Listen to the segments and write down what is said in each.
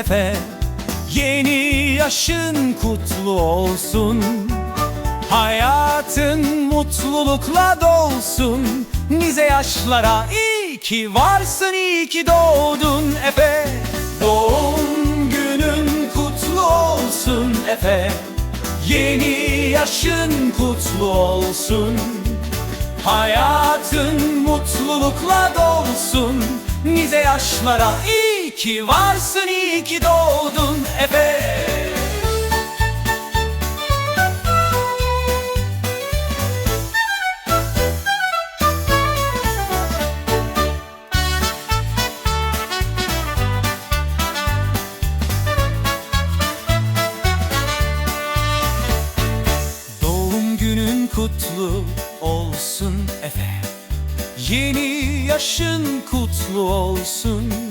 Efe Yeni yaşın kutlu olsun. Hayatın mutlulukla dolsun. Nice yaşlara iyi ki varsın iyi ki doğdun Efe. Doğum günün kutlu olsun Efe. Yeni yaşın kutlu olsun. Hayatın mutlulukla dolsun. Nice yaşlara iyi ki varsın iyi ki doğdun Efe. Doğum günün kutlu olsun Efe. Yeni yaşın kutlu olsun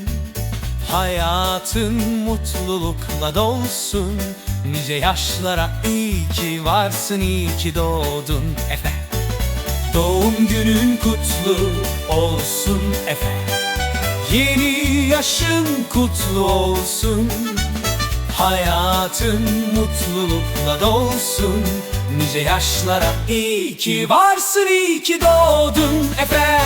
Hayatın mutlulukla dolsun. Nice yaşlara iyi ki varsın iyi ki doğdun Efe. Doğum günün kutlu olsun Efe. Yeni yaşın kutlu olsun. Hayatın mutlulukla dolsun. Nice yaşlara iyi ki varsın iyi ki doğdun Efe